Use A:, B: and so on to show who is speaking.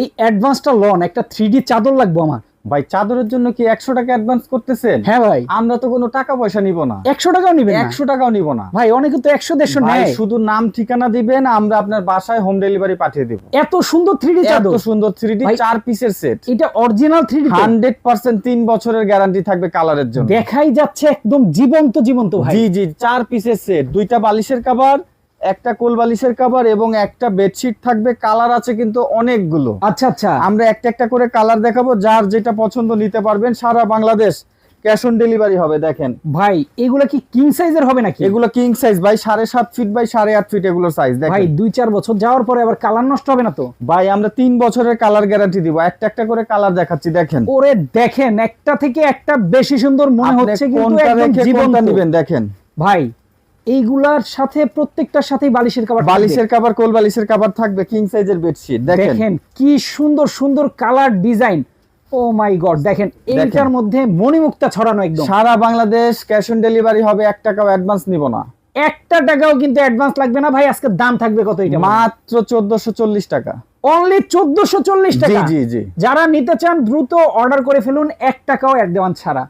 A: এই অ্যাডভান্সটা লন একটা থ্রি চাদর লাগবে আমার।
B: ভাই চাদরের জন্য কি একশো টাকা অ্যাডভান্স করতেছেন?
A: হ্যাঁ ভাই।
B: আমরা তো কোনো টাকা পয়সা নিব না।
A: একশো টাকাও নিবেন
B: একশো টাকাও নিব না।
A: ভাই অনেকে তো একশো দেড়শো নেয়।
B: শুধু নাম ঠিকানা দিবেন আমরা আপনার বাসায় হোম ডেলিভারি পাঠিয়ে দিব।
A: এত সুন্দর থ্রি
B: এত
A: চাদর।
B: সুন্দর থ্রি
A: ডি
B: চার পিসের সেট
A: এটা original three D
B: hundred percent তিন বছরের গ্যারান্টি থাকবে কালারের জন্য।
A: দেখাই যাচ্ছে একদম জীবন্ত জীবন্ত ভাই।
B: জি জি চার পিসের সেট দুইটা বালিশের কাভার একটা কোল বালিশের কাভার এবং একটা বেডশিট থাকবে কালার আছে কিন্তু অনেকগুলো।
A: আচ্ছা আচ্ছা।
B: আমরা একটা একটা করে কালার দেখাবো যার যেটা পছন্দ নিতে পারবেন। সারা বাংলাদেশ ক্যাশ অন ডেলিভারি হবে দেখেন।
A: ভাই এগুলো কি কিং সাইজের হবে নাকি?
B: এগুলো কিং সাইজ ভাই সাড়ে সাত ফিট বাই সাড়ে আট ফিট এগুলো সাইজ
A: ভাই দুই চার বছর যাওয়ার পরে আবার কালার নষ্ট হবে না তো?
B: ভাই আমরা তিন বছরের কালার গ্যারান্টি দিব। একটা একটা করে কালার দেখাচ্ছি দেখেন।
A: ওরে দেখেন একটা থেকে একটা বেশি সুন্দর মনে হচ্ছে কিন্তু একদম জীবন্ত।
B: কোনটা দেখেন।
A: ভাই এইগুলার সাথে প্রত্যেকটার সাথেই বালিশের কাবার
B: বালিশের কাভার কোল বালিশের কাভার থাকবে কিং সাইজের বেডশিট
A: দেখেন। কি সুন্দর সুন্দর colour design oh my god দেখেন এইটার মধ্যে মণিমুক্তা ছড়ানো একদম।
B: সারা বাংলাদেশ ক্যাশ অন ডেলিভারি হবে এক টাকাও অ্যাডভান্স নিব না।
A: একটা টাকাও কিন্তু অ্যাডভান্স লাগবে না ভাই আজকে দাম থাকবে কত এটা
B: মাত্র চোদ্দশো চল্লিশ টাকা।
A: অনলি চোদ্দশো চল্লিশ
B: জি
A: টাকা।
B: জি জি।
A: যারা নিতে চান দ্রুত অর্ডার করে ফেলুন এক টাকাও অ্যাডভান্স ছাড়া।